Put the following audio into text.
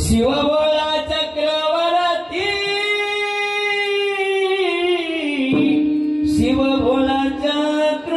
शिवबोळा चक्रवरती शिवबोळा चक्र